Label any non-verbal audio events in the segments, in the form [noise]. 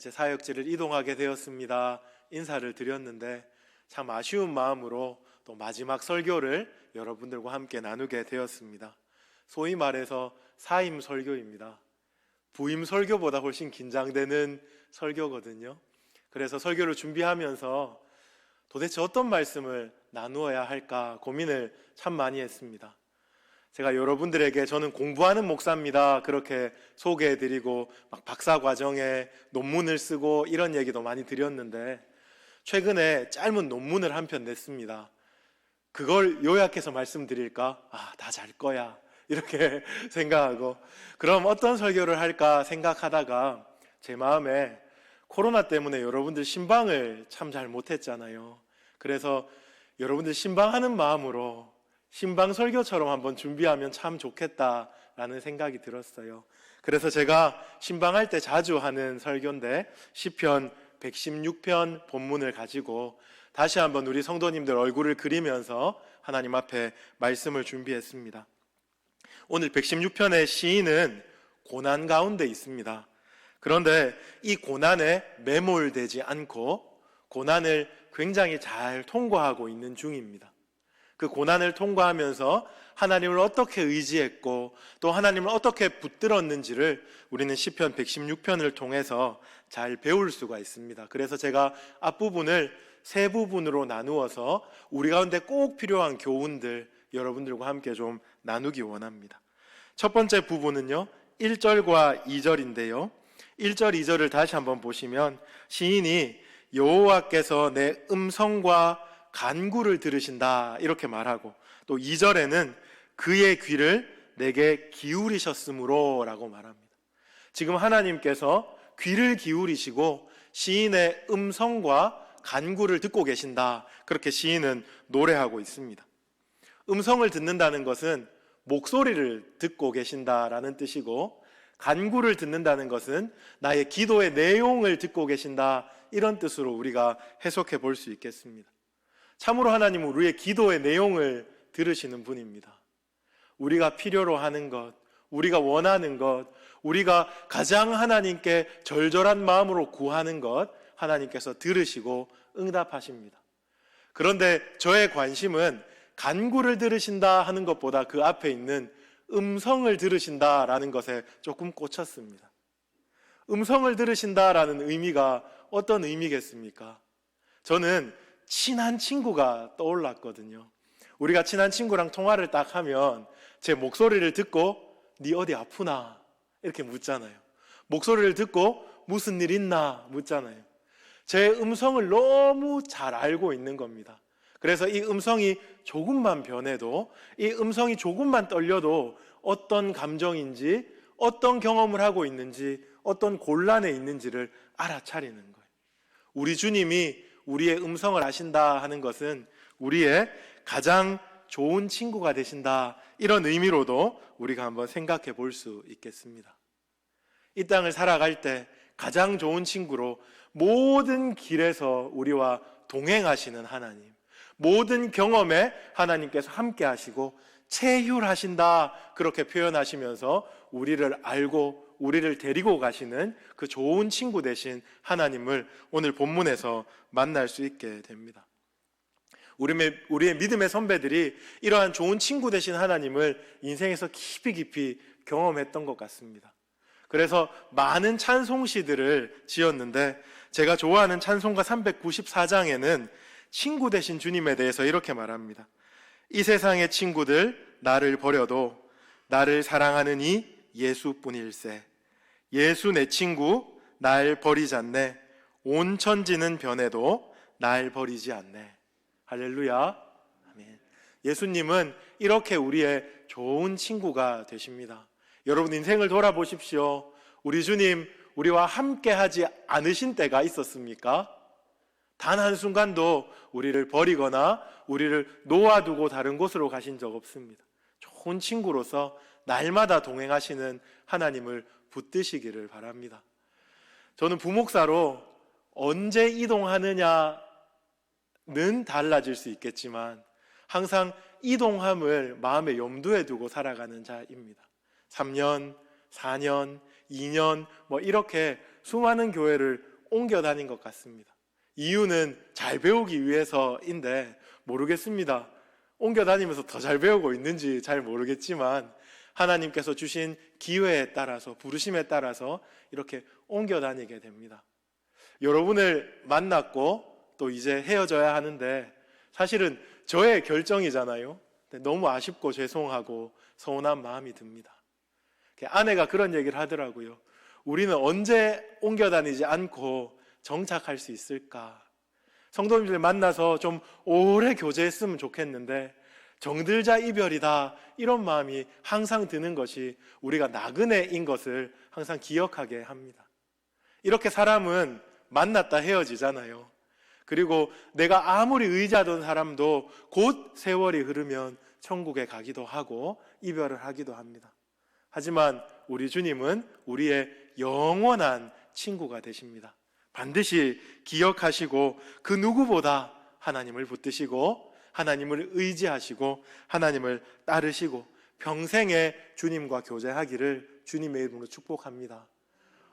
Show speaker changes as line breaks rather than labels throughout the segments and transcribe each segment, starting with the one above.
이제 사역지를 이동하게 되었습니다. 인사를 드렸는데 참 아쉬운 마음으로 또 마지막 설교를 여러분들과 함께 나누게 되었습니다. 소위 말해서 사임 설교입니다. 부임 설교보다 훨씬 긴장되는 설교거든요. 그래서 설교를 준비하면서 도대체 어떤 말씀을 나누어야 할까 고민을 참 많이 했습니다. 제가 여러분들에게 저는 공부하는 목사입니다. 그렇게 소개해 드리고 막 박사 과정에 논문을 쓰고 이런 얘기도 많이 드렸는데 최근에 짧은 논문을 한 편 냈습니다. 그걸 요약해서 말씀드릴까? 아, 다 잘 거야. 이렇게 [laughs] 생각하고 그럼 어떤 설교를 할까 생각하다가 제 마음에 코로나 때문에 여러분들 신방을 참 잘 못했잖아요. 그래서 여러분들 신방하는 마음으로 신방 설교처럼 한번 준비하면 참 좋겠다라는 생각이 들었어요. 그래서 제가 신방할 때 자주 하는 설교인데 시편 116편 본문을 가지고 다시 한번 우리 성도님들 얼굴을 그리면서 하나님 앞에 말씀을 준비했습니다. 오늘 116편의 시인은 고난 가운데 있습니다. 그런데 이 고난에 매몰되지 않고 고난을 굉장히 잘 통과하고 있는 중입니다. 그 고난을 통과하면서 하나님을 어떻게 의지했고 또 하나님을 어떻게 붙들었는지를 우리는 시편 116편을 통해서 잘 배울 수가 있습니다. 그래서 제가 앞부분을 세 부분으로 나누어서 우리 가운데 꼭 필요한 교훈들 여러분들과 함께 좀 나누기 원합니다. 첫 번째 부분은요. 1절과 2절인데요. 1절, 2절을 다시 한번 보시면 시인이 여호와께서 내 음성과 간구를 들으신다 이렇게 말하고 또 2절에는 그의 귀를 내게 기울이셨으므로라고 말합니다. 지금 하나님께서 귀를 기울이시고 시인의 음성과 간구를 듣고 계신다. 그렇게 시인은 노래하고 있습니다. 음성을 듣는다는 것은 목소리를 듣고 계신다라는 뜻이고 간구를 듣는다는 것은 나의 기도의 내용을 듣고 계신다. 이런 뜻으로 우리가 해석해 볼 수 있겠습니다. 참으로 하나님은 우리의 기도의 내용을 들으시는 분입니다. 우리가 필요로 하는 것, 우리가 원하는 것, 우리가 가장 하나님께 절절한 마음으로 구하는 것, 하나님께서 들으시고 응답하십니다. 그런데 저의 관심은 간구를 들으신다 하는 것보다 그 앞에 있는 음성을 들으신다라는 것에 조금 꽂혔습니다. 음성을 들으신다라는 의미가 어떤 의미겠습니까? 저는 친한 친구가 떠올랐거든요. 우리가 친한 친구랑 통화를 딱 하면 제 목소리를 듣고 네 어디 아프나 이렇게 묻잖아요. 목소리를 듣고 무슨 일 있나 묻잖아요. 제 음성을 너무 잘 알고 있는 겁니다. 그래서 이 음성이 조금만 변해도 이 음성이 조금만 떨려도 어떤 감정인지 어떤 경험을 하고 있는지 어떤 곤란에 있는지를 알아차리는 거예요. 우리 주님이 우리의 음성을 아신다 하는 것은 우리의 가장 좋은 친구가 되신다. 이런 의미로도 우리가 한번 생각해 볼 수 있겠습니다. 이 땅을 살아갈 때 가장 좋은 친구로 모든 길에서 우리와 동행하시는 하나님, 모든 경험에 하나님께서 함께 하시고 체휼하신다. 그렇게 표현하시면서 우리를 알고 우리를 데리고 가시는 그 좋은 친구 되신 하나님을 오늘 본문에서 만날 수 있게 됩니다. 우리의, 우리의 믿음의 선배들이 이러한 좋은 친구 되신 하나님을 인생에서 깊이 깊이 경험했던 것 같습니다. 그래서 많은 찬송시들을 지었는데 제가 좋아하는 찬송가 394장에는 친구 되신 주님에 대해서 이렇게 말합니다. 이 세상의 친구들 나를 버려도 나를 사랑하는 이 예수뿐일세. 예수 내 친구 날 버리지 않네. 온 천지는 변해도 날 버리지 않네. 할렐루야. 아멘. 예수님은 이렇게 우리의 좋은 친구가 되십니다. 여러분 인생을 돌아보십시오. 우리 주님 우리와 함께 하지 않으신 때가 있었습니까? 단 한순간도 우리를 버리거나 우리를 놓아두고 다른 곳으로 가신 적 없습니다. 좋은 친구로서 날마다 동행하시는 하나님을 붙드시기를 바랍니다. 저는 부목사로 언제 이동하느냐는 달라질 수 있겠지만 항상 이동함을 마음에 염두에 두고 살아가는 자입니다. 3년, 4년, 2년 뭐 이렇게 수많은 교회를 옮겨 다닌 것 같습니다. 이유는 잘 배우기 위해서인데 모르겠습니다. 옮겨 다니면서 더 잘 배우고 있는지 잘 모르겠지만 하나님께서 주신 기회에 따라서 부르심에 따라서 이렇게 옮겨 다니게 됩니다. 여러분을 만났고 또 이제 헤어져야 하는데 사실은 저의 결정이잖아요. 너무 아쉽고 죄송하고 서운한 마음이 듭니다. 아내가 그런 얘기를 하더라고요. 우리는 언제 옮겨 다니지 않고 정착할 수 있을까? 성도님들 만나서 좀 오래 교제했으면 좋겠는데 정들자 이별이다 이런 마음이 항상 드는 것이 우리가 나그네인 것을 항상 기억하게 합니다. 이렇게 사람은 만났다 헤어지잖아요. 그리고 내가 아무리 의지하던 사람도 곧 세월이 흐르면 천국에 가기도 하고 이별을 하기도 합니다. 하지만 우리 주님은 우리의 영원한 친구가 되십니다. 반드시 기억하시고 그 누구보다 하나님을 붙드시고 하나님을 의지하시고 하나님을 따르시고 평생에 주님과 교제하기를 주님의 이름으로 축복합니다.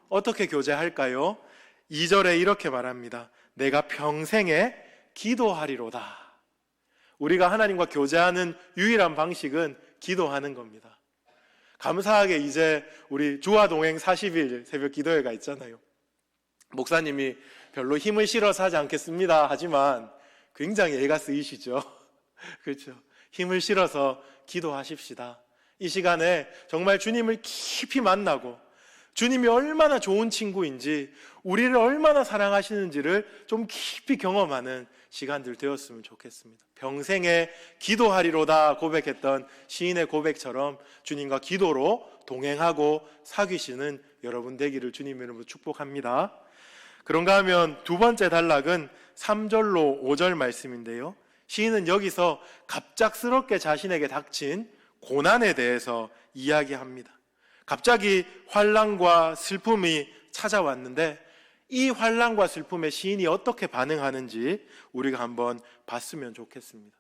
어떻게 교제할까요? 2절에 이렇게 말합니다. 내가 평생에 기도하리로다. 우리가 하나님과 교제하는 유일한 방식은 기도하는 겁니다. 감사하게 이제 우리 주와 동행 40일 새벽 기도회가 있잖아요. 목사님이 별로 힘을 실어서 하지 않겠습니다. 하지만 굉장히 애가 쓰이시죠. [laughs] 그렇죠. 힘을 실어서 기도하십시다. 이 시간에 정말 주님을 깊이 만나고 주님이 얼마나 좋은 친구인지 우리를 얼마나 사랑하시는지를 좀 깊이 경험하는 시간들 되었으면 좋겠습니다. 평생에 기도하리로다 고백했던 시인의 고백처럼 주님과 기도로 동행하고 사귀시는 여러분 되기를 주님의 이름으로 축복합니다. 그런가 하면 두 번째 단락은 3절로 5절 말씀인데요. 시인은 여기서 갑작스럽게 자신에게 닥친 고난에 대해서 이야기합니다. 갑자기 환란과 슬픔이 찾아왔는데 이 환란과 슬픔에 시인이 어떻게 반응하는지 우리가 한번 봤으면 좋겠습니다.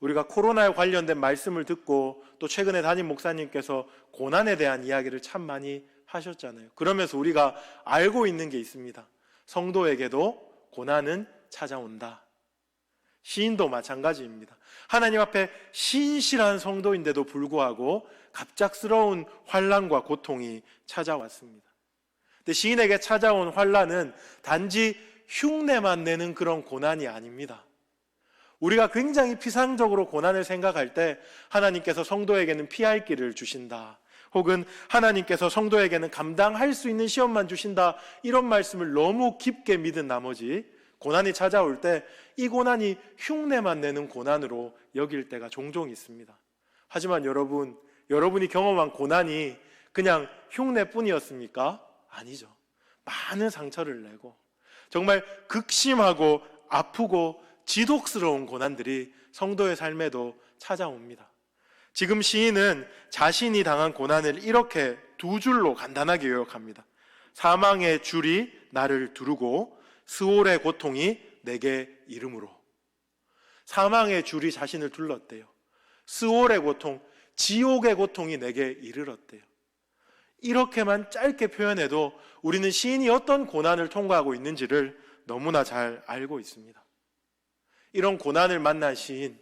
우리가 코로나에 관련된 말씀을 듣고 또 최근에 담임 목사님께서 고난에 대한 이야기를 참 많이 하셨잖아요. 그러면서 우리가 알고 있는 게 있습니다. 성도에게도 고난은 찾아온다. 시인도 마찬가지입니다. 하나님 앞에 신실한 성도인데도 불구하고 갑작스러운 환란과 고통이 찾아왔습니다. 근데 시인에게 찾아온 환란은 단지 흉내만 내는 그런 고난이 아닙니다. 우리가 굉장히 피상적으로 고난을 생각할 때 하나님께서 성도에게는 피할 길을 주신다. 혹은 하나님께서 성도에게는 감당할 수 있는 시험만 주신다. 이런 말씀을 너무 깊게 믿은 나머지 고난이 찾아올 때 이 고난이 흉내만 내는 고난으로 여길 때가 종종 있습니다. 하지만 여러분, 여러분이 경험한 고난이 그냥 흉내뿐이었습니까? 아니죠. 많은 상처를 내고 정말 극심하고 아프고 지독스러운 고난들이 성도의 삶에도 찾아옵니다. 지금 시인은 자신이 당한 고난을 이렇게 두 줄로 간단하게 요약합니다. 사망의 줄이 나를 두르고 스올의 고통이 내게 이름으로. 사망의 줄이 자신을 둘렀대요. 스올의 고통, 지옥의 고통이 내게 이르렀대요. 이렇게만 짧게 표현해도 우리는 시인이 어떤 고난을 통과하고 있는지를 너무나 잘 알고 있습니다. 이런 고난을 만난 시인,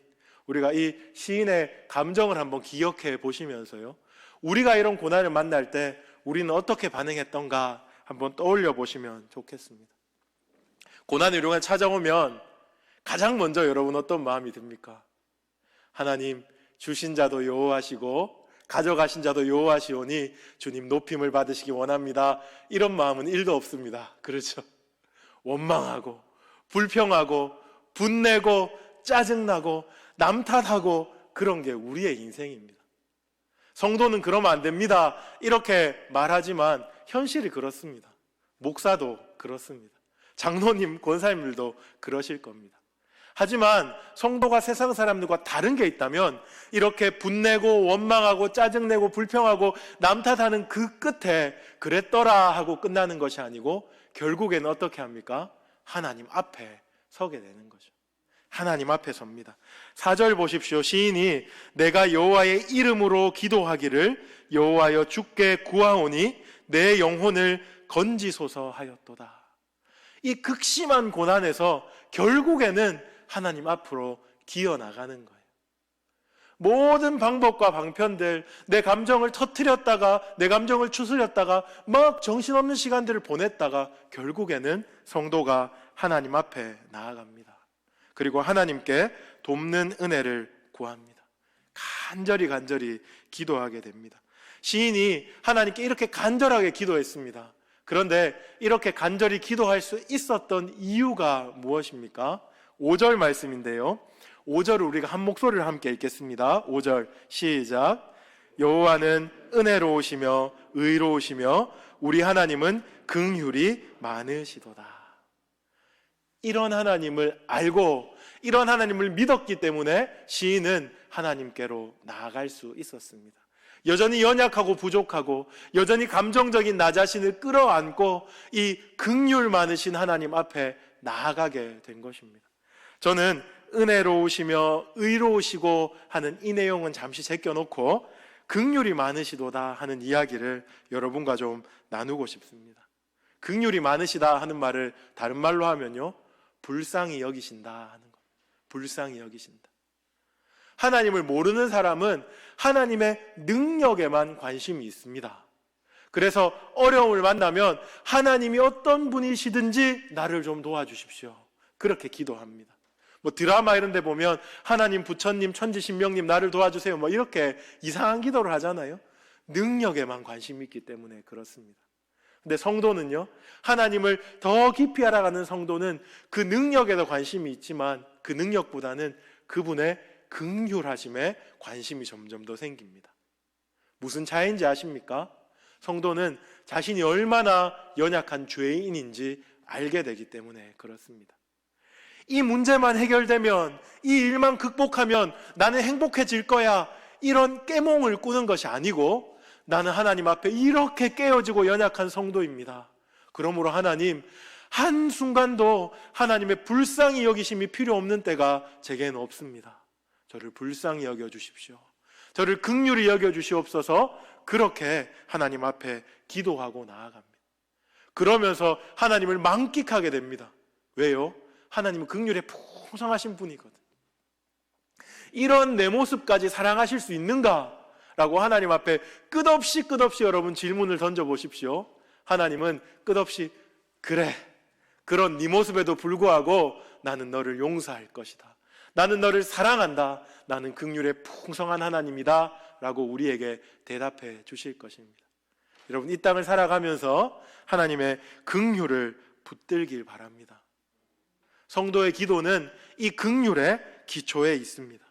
우리가 이 시인의 감정을 한번 기억해 보시면서요. 우리가 이런 고난을 만날 때 우리는 어떻게 반응했던가 한번 떠올려 보시면 좋겠습니다. 고난의 요령을 찾아오면 가장 먼저 여러분 어떤 마음이 듭니까? 하나님 주신 자도 여호와시고 가져가신 자도 여호와시오니 주님 높임을 받으시기 원합니다. 이런 마음은 일도 없습니다. 그렇죠? 원망하고 불평하고 분내고 짜증나고 남 탓하고 그런 게 우리의 인생입니다. 성도는 그러면 안 됩니다. 이렇게 말하지만 현실이 그렇습니다. 목사도 그렇습니다. 장로님, 권사님들도 그러실 겁니다. 하지만 성도가 세상 사람들과 다른 게 있다면 이렇게 분내고 원망하고 짜증내고 불평하고 남 탓하는 그 끝에 그랬더라 하고 끝나는 것이 아니고 결국에는 어떻게 합니까? 하나님 앞에 서게 되는 거죠. 하나님 앞에 섭니다. 4절 보십시오. 시인이 내가 여호와의 이름으로 기도하기를 여호와여 주께 구하오니 내 영혼을 건지소서 하였도다. 이 극심한 고난에서 결국에는 하나님 앞으로 기어 나가는 거예요. 모든 방법과 방편들, 내 감정을 터트렸다가, 내 감정을 추스렸다가, 막 정신없는 시간들을 보냈다가, 결국에는 성도가 하나님 앞에 나아갑니다. 그리고 하나님께 돕는 은혜를 구합니다. 간절히 간절히 기도하게 됩니다. 시인이 하나님께 이렇게 간절하게 기도했습니다. 그런데 이렇게 간절히 기도할 수 있었던 이유가 무엇입니까? 5절 말씀인데요. 5절을 우리가 한 목소리를 함께 읽겠습니다. 5절 시작. 여호와는 은혜로우시며 의로우시며 우리 하나님은 긍휼이 많으시도다. 이런 하나님을 알고 이런 하나님을 믿었기 때문에 시인은 하나님께로 나아갈 수 있었습니다. 여전히 연약하고 부족하고 여전히 감정적인 나 자신을 끌어안고 이 극률 많으신 하나님 앞에 나아가게 된 것입니다. 저는 은혜로우시며 의로우시고 하는 이 내용은 잠시 제껴놓고 극률이 많으시도다 하는 이야기를 여러분과 좀 나누고 싶습니다. 극률이 많으시다 하는 말을 다른 말로 하면요. 불쌍히 여기신다 하는 것. 불쌍히 여기신다. 하나님을 모르는 사람은 하나님의 능력에만 관심이 있습니다. 그래서 어려움을 만나면 하나님이 어떤 분이시든지 나를 좀 도와주십시오. 그렇게 기도합니다. 뭐 드라마 이런 데 보면 하나님, 부처님, 천지, 신명님 나를 도와주세요. 뭐 이렇게 이상한 기도를 하잖아요. 능력에만 관심이 있기 때문에 그렇습니다. 근데 성도는요, 하나님을 더 깊이 알아가는 성도는 그 능력에도 관심이 있지만 그 능력보다는 그분의 긍휼하심에 관심이 점점 더 생깁니다. 무슨 차이인지 아십니까? 성도는 자신이 얼마나 연약한 죄인인지 알게 되기 때문에 그렇습니다. 이 문제만 해결되면, 이 일만 극복하면 나는 행복해질 거야. 이런 깨몽을 꾸는 것이 아니고 나는 하나님 앞에 이렇게 깨어지고 연약한 성도입니다. 그러므로 하나님, 한순간도 하나님의 불쌍히 여기심이 필요 없는 때가 제게는 없습니다. 저를 불쌍히 여겨 주십시오. 저를 극률히 여겨 주시옵소서 그렇게 하나님 앞에 기도하고 나아갑니다. 그러면서 하나님을 만끽하게 됩니다. 왜요? 하나님은 극률에 풍성하신 분이거든. 이런 내 모습까지 사랑하실 수 있는가? 라고 하나님 앞에 끝없이 끝없이 여러분 질문을 던져 보십시오. 하나님은 끝없이 그래. 그런 네 모습에도 불구하고 나는 너를 용서할 것이다. 나는 너를 사랑한다. 나는 극률의 풍성한 하나님이다. 라고 우리에게 대답해 주실 것입니다. 여러분, 이 땅을 살아가면서 하나님의 극률을 붙들길 바랍니다. 성도의 기도는 이 극률의 기초에 있습니다.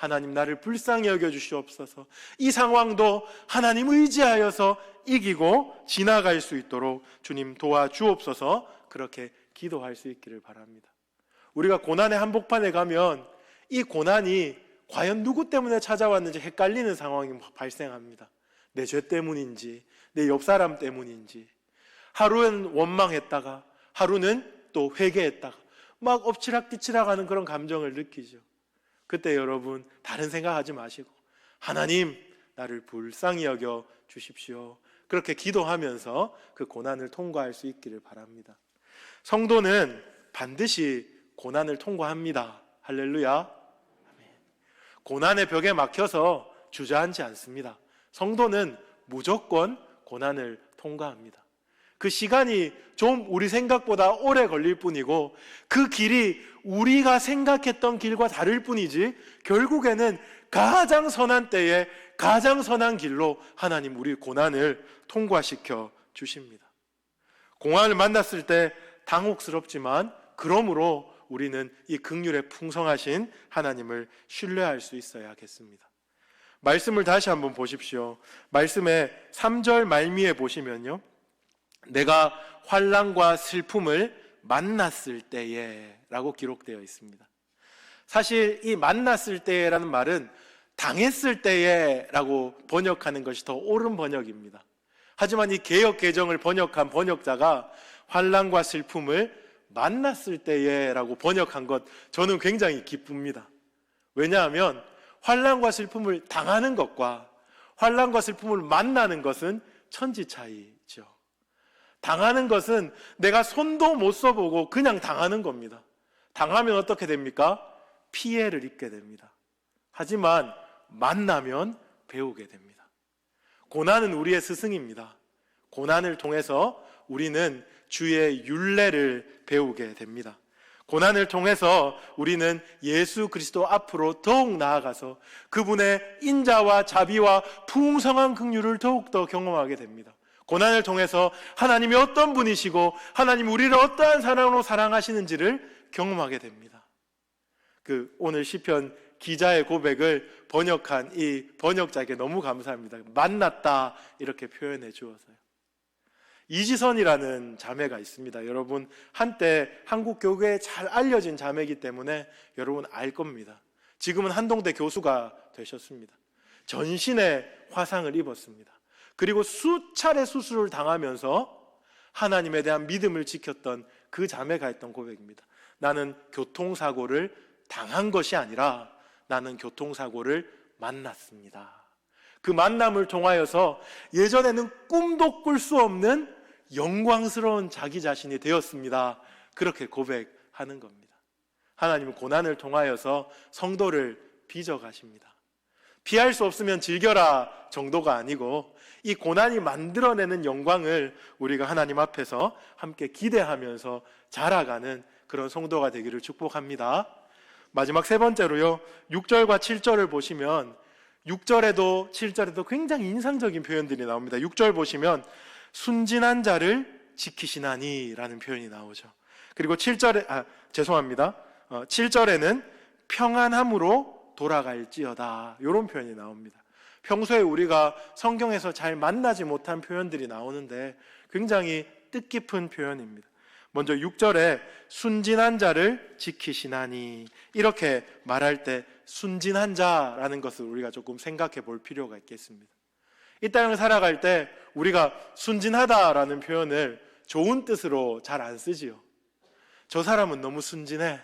하나님 나를 불쌍히 여겨 주시옵소서. 이 상황도 하나님 의지하여서 이기고 지나갈 수 있도록 주님 도와주옵소서. 그렇게 기도할 수 있기를 바랍니다. 우리가 고난의 한복판에 가면 이 고난이 과연 누구 때문에 찾아왔는지 헷갈리는 상황이 발생합니다. 내 죄 때문인지, 내 옆 사람 때문인지. 하루는 원망했다가, 하루는 또 회개했다가, 막 엎치락뒤치락 하는 그런 감정을 느끼죠. 그때 여러분, 다른 생각하지 마시고, 하나님, 나를 불쌍히 여겨 주십시오. 그렇게 기도하면서 그 고난을 통과할 수 있기를 바랍니다. 성도는 반드시 고난을 통과합니다. 할렐루야. 고난의 벽에 막혀서 주저앉지 않습니다. 성도는 무조건 고난을 통과합니다. 그 시간이 좀 우리 생각보다 오래 걸릴 뿐이고 그 길이 우리가 생각했던 길과 다를 뿐이지 결국에는 가장 선한 때에 가장 선한 길로 하나님 우리 고난을 통과시켜 주십니다. 공안을 만났을 때 당혹스럽지만 그러므로 우리는 이 극률에 풍성하신 하나님을 신뢰할 수 있어야겠습니다. 말씀을 다시 한번 보십시오. 말씀의 3절 말미에 보시면요. 내가 환란과 슬픔을 만났을 때에라고 기록되어 있습니다. 사실 이 만났을 때라는 말은 당했을 때에라고 번역하는 것이 더 옳은 번역입니다. 하지만 이 개혁 개정을 번역한 번역자가 환란과 슬픔을 만났을 때에라고 번역한 것 저는 굉장히 기쁩니다. 왜냐하면 환란과 슬픔을 당하는 것과 환란과 슬픔을 만나는 것은 천지 차이죠. 당하는 것은 내가 손도 못 써보고 그냥 당하는 겁니다. 당하면 어떻게 됩니까? 피해를 입게 됩니다. 하지만 만나면 배우게 됩니다. 고난은 우리의 스승입니다. 고난을 통해서 우리는 주의 윤례를 배우게 됩니다. 고난을 통해서 우리는 예수 그리스도 앞으로 더욱 나아가서 그분의 인자와 자비와 풍성한 긍휼을 더욱 더 경험하게 됩니다. 고난을 통해서 하나님이 어떤 분이시고 하나님 우리를 어떠한 사랑으로 사랑하시는지를 경험하게 됩니다. 그 오늘 시편 기자의 고백을 번역한 이 번역자에게 너무 감사합니다. 만났다 이렇게 표현해 주어서요. 이지선이라는 자매가 있습니다. 여러분 한때 한국 교회에 잘 알려진 자매이기 때문에 여러분 알 겁니다. 지금은 한동대 교수가 되셨습니다. 전신에 화상을 입었습니다. 그리고 수차례 수술을 당하면서 하나님에 대한 믿음을 지켰던 그 자매가 했던 고백입니다. 나는 교통사고를 당한 것이 아니라 나는 교통사고를 만났습니다. 그 만남을 통하여서 예전에는 꿈도 꿀 수 없는 영광스러운 자기 자신이 되었습니다. 그렇게 고백하는 겁니다. 하나님은 고난을 통하여서 성도를 빚어 가십니다. 피할 수 없으면 즐겨라 정도가 아니고 이 고난이 만들어내는 영광을 우리가 하나님 앞에서 함께 기대하면서 자라가는 그런 성도가 되기를 축복합니다. 마지막 세 번째로요. 6절과 7절을 보시면 6절에도 7절에도 굉장히 인상적인 표현들이 나옵니다. 6절 보시면 순진한 자를 지키시나니라는 표현이 나오죠. 그리고 7절에 아 죄송합니다. 어, 7절에는 평안함으로 돌아갈지어다 이런 표현이 나옵니다. 평소에 우리가 성경에서 잘 만나지 못한 표현들이 나오는데 굉장히 뜻깊은 표현입니다. 먼저 6절에 순진한 자를 지키시나니 이렇게 말할 때 순진한 자라는 것을 우리가 조금 생각해 볼 필요가 있겠습니다. 이 땅을 살아갈 때 우리가 순진하다라는 표현을 좋은 뜻으로 잘 안 쓰지요. 저 사람은 너무 순진해.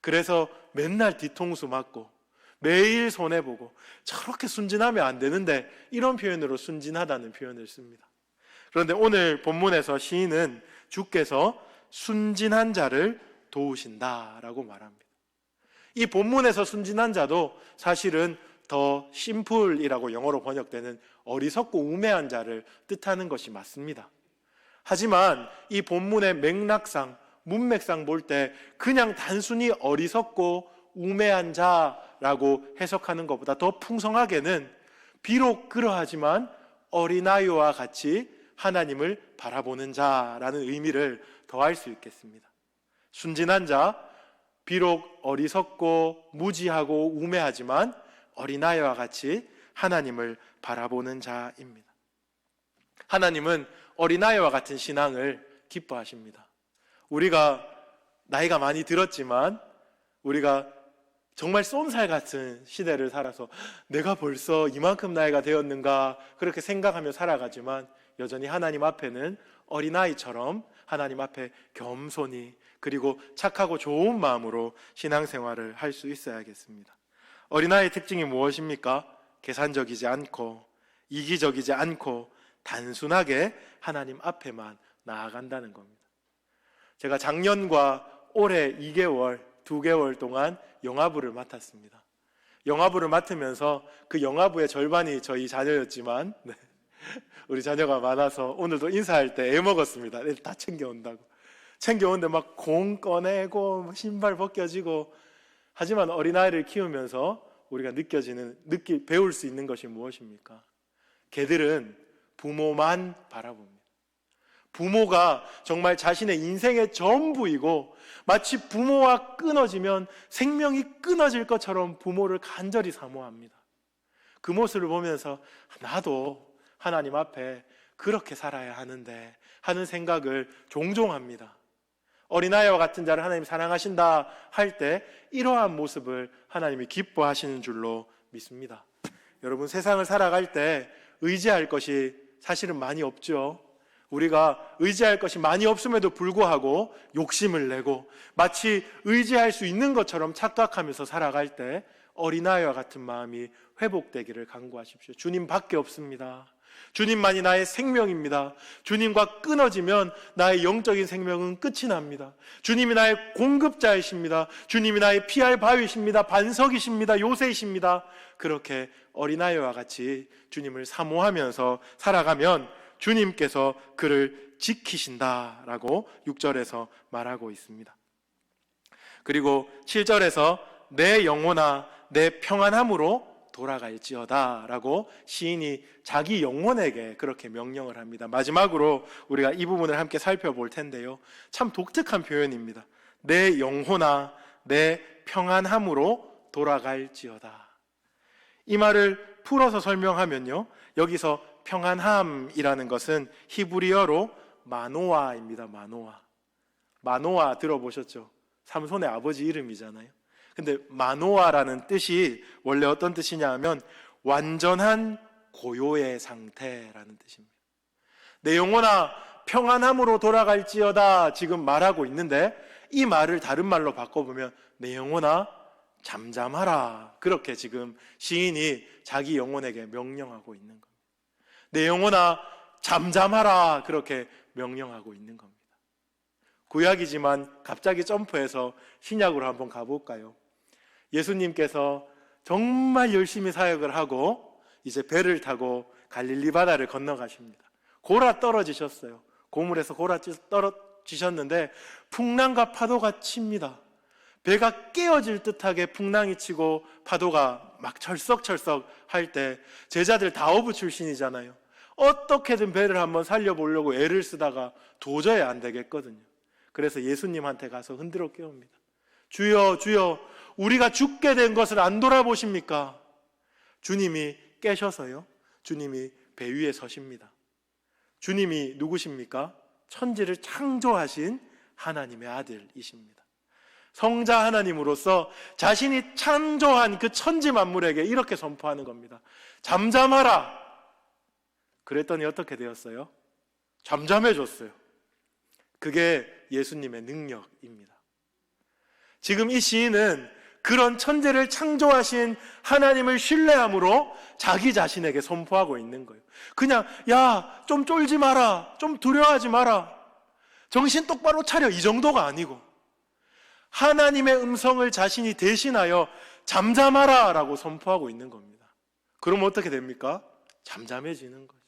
그래서 맨날 뒤통수 맞고 매일 손해보고 저렇게 순진하면 안 되는데 이런 표현으로 순진하다는 표현을 씁니다. 그런데 오늘 본문에서 시인은 주께서 순진한 자를 도우신다라고 말합니다. 이 본문에서 순진한 자도 사실은 더 심플이라고 영어로 번역되는 어리석고 우매한 자를 뜻하는 것이 맞습니다. 하지만 이 본문의 맥락상, 문맥상 볼 때 그냥 단순히 어리석고 우매한 자 라고 해석하는 것보다 더 풍성하게는 비록 그러하지만 어린아이와 같이 하나님을 바라보는 자라는 의미를 더할 수 있겠습니다. 순진한 자, 비록 어리석고 무지하고 우매하지만 어린아이와 같이 하나님을 바라보는 자입니다. 하나님은 어린아이와 같은 신앙을 기뻐하십니다. 우리가 나이가 많이 들었지만 우리가 정말 쏜살 같은 시대를 살아서 내가 벌써 이만큼 나이가 되었는가 그렇게 생각하며 살아가지만 여전히 하나님 앞에는 어린아이처럼 하나님 앞에 겸손히 그리고 착하고 좋은 마음으로 신앙생활을 할 수 있어야겠습니다. 어린아이의 특징이 무엇입니까? 계산적이지 않고 이기적이지 않고 단순하게 하나님 앞에만 나아간다는 겁니다. 제가 작년과 올해 2개월, 2개월 동안 영화부를 맡았습니다. 영화부를 맡으면서 그 영화부의 절반이 저희 자녀였지만 네. [laughs] 우리 자녀가 많아서 오늘도 인사할 때 애 먹었습니다. 다 챙겨온다고. 챙겨오는데 막 공 꺼내고 신발 벗겨지고 하지만 어린아이를 키우면서 우리가 느껴지는, 느끼, 배울 수 있는 것이 무엇입니까? 개들은 부모만 바라봅니다. 부모가 정말 자신의 인생의 전부이고 마치 부모와 끊어지면 생명이 끊어질 것처럼 부모를 간절히 사모합니다. 그 모습을 보면서 나도 하나님 앞에 그렇게 살아야 하는데 하는 생각을 종종 합니다. 어린아이와 같은 자를 하나님 사랑하신다 할 때 이러한 모습을 하나님이 기뻐하시는 줄로 믿습니다. 여러분 세상을 살아갈 때 의지할 것이 사실은 많이 없죠. 우리가 의지할 것이 많이 없음에도 불구하고 욕심을 내고 마치 의지할 수 있는 것처럼 착각하면서 살아갈 때 어린아이와 같은 마음이 회복되기를 간구하십시오. 주님밖에 없습니다. 주님만이 나의 생명입니다. 주님과 끊어지면 나의 영적인 생명은 끝이 납니다. 주님이 나의 공급자이십니다. 주님이 나의 피할 바위십니다. 반석이십니다. 요새이십니다. 그렇게 어린아이와 같이 주님을 사모하면서 살아가면 주님께서 그를 지키신다라고 6절에서 말하고 있습니다. 그리고 7절에서 내 영혼아 내 평안함으로 돌아갈지어다 라고 시인이 자기 영혼에게 그렇게 명령을 합니다. 마지막으로 우리가 이 부분을 함께 살펴볼 텐데요. 참 독특한 표현입니다. 내 영혼아 내 평안함으로 돌아갈지어다. 이 말을 풀어서 설명하면요. 여기서 평안함이라는 것은 히브리어로 마노아입니다. 마노아. 마노아 들어보셨죠? 삼손의 아버지 이름이잖아요. 근데 마노아라는 뜻이 원래 어떤 뜻이냐 하면 완전한 고요의 상태라는 뜻입니다. 내 영혼아 평안함으로 돌아갈지어다 지금 말하고 있는데 이 말을 다른 말로 바꿔보면 내 영혼아 잠잠하라 그렇게 지금 시인이 자기 영혼에게 명령하고 있는 겁니다. 내 영혼아 잠잠하라 그렇게 명령하고 있는 겁니다. 구약이지만 갑자기 점프해서 신약으로 한번 가볼까요? 예수님께서 정말 열심히 사역을 하고 이제 배를 타고 갈릴리 바다를 건너가십니다. 고라 떨어지셨어요. 고물에서 고라 떨어지셨는데 풍랑과 파도가 칩니다. 배가 깨어질 듯하게 풍랑이 치고 파도가 막 철썩철썩 할 때 제자들 다오브 출신이잖아요. 어떻게든 배를 한번 살려보려고 애를 쓰다가 도저히 안 되겠거든요. 그래서 예수님한테 가서 흔들어 깨웁니다. 주여, 주여, 우리가 죽게 된 것을 안 돌아보십니까? 주님이 깨셔서요. 주님이 배 위에 서십니다. 주님이 누구십니까? 천지를 창조하신 하나님의 아들이십니다. 성자 하나님으로서 자신이 창조한 그 천지 만물에게 이렇게 선포하는 겁니다. 잠잠하라. 그랬더니 어떻게 되었어요? 잠잠해졌어요. 그게 예수님의 능력입니다. 지금 이 시인은 그런 천재를 창조하신 하나님을 신뢰함으로 자기 자신에게 선포하고 있는 거예요. 그냥, 야, 좀 쫄지 마라. 좀 두려워하지 마라. 정신 똑바로 차려. 이 정도가 아니고. 하나님의 음성을 자신이 대신하여 잠잠하라. 라고 선포하고 있는 겁니다. 그럼 어떻게 됩니까? 잠잠해지는 거죠.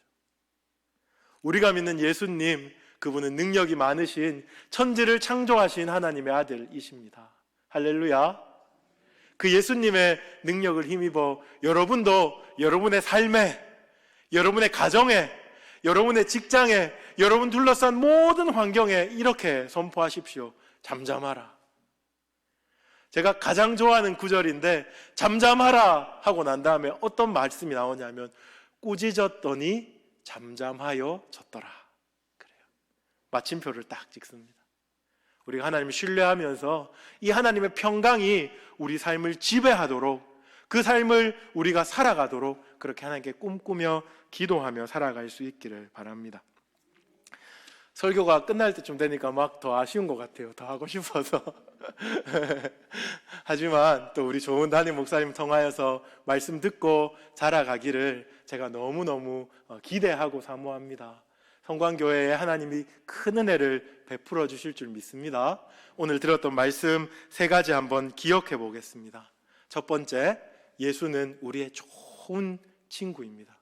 우리가 믿는 예수님, 그분은 능력이 많으신 천지를 창조하신 하나님의 아들이십니다. 할렐루야. 그 예수님의 능력을 힘입어 여러분도 여러분의 삶에, 여러분의 가정에, 여러분의 직장에, 여러분 둘러싼 모든 환경에 이렇게 선포하십시오. 잠잠하라. 제가 가장 좋아하는 구절인데, 잠잠하라 하고 난 다음에 어떤 말씀이 나오냐면, 꾸짖었더니 잠잠하여 졌더라. 그래요. 마침표를 딱 찍습니다. 우리가 하나님을 신뢰하면서 이 하나님의 평강이 우리 삶을 지배하도록 그 삶을 우리가 살아가도록 그렇게 하나님께 꿈꾸며 기도하며 살아갈 수 있기를 바랍니다. 설교가 끝날 때쯤 되니까 막 더 아쉬운 것 같아요. 더 하고 싶어서. [laughs] 하지만 또 우리 좋은 담임 목사님 통하여서 말씀 듣고 자라가기를 제가 너무너무 어, 기대하고 사모합니다. 성광교회에 하나님이 큰 은혜를 베풀어 주실 줄 믿습니다. 오늘 들었던 말씀 세 가지 한번 기억해 보겠습니다. 첫 번째, 예수는 우리의 좋은 친구입니다.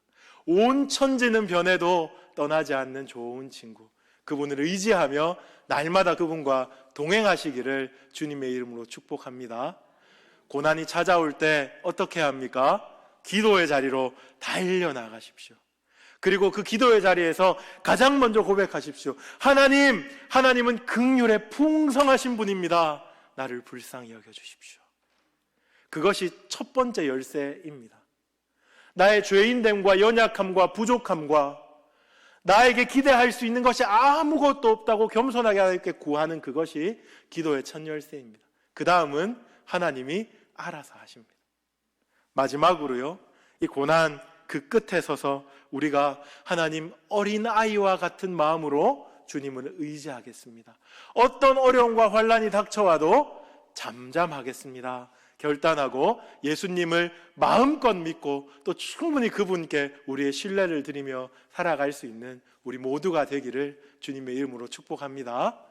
온 천지는 변해도 떠나지 않는 좋은 친구. 그분을 의지하며 날마다 그분과 동행하시기를 주님의 이름으로 축복합니다. 고난이 찾아올 때 어떻게 합니까? 기도의 자리로 달려나가십시오. 그리고 그 기도의 자리에서 가장 먼저 고백하십시오. 하나님, 하나님은 극률에 풍성하신 분입니다. 나를 불쌍히 여겨 주십시오. 그것이 첫 번째 열쇠입니다. 나의 죄인됨과 연약함과 부족함과 나에게 기대할 수 있는 것이 아무것도 없다고 겸손하게 하나님께 구하는 그것이 기도의 첫 열쇠입니다. 그 다음은 하나님이 알아서 하십니다. 마지막으로요, 이 고난 그 끝에 서서 우리가 하나님 어린 아이와 같은 마음으로 주님을 의지하겠습니다. 어떤 어려움과 환란이 닥쳐와도 잠잠하겠습니다. 결단하고 예수님을 마음껏 믿고 또 충분히 그분께 우리의 신뢰를 드리며 살아갈 수 있는 우리 모두가 되기를 주님의 이름으로 축복합니다.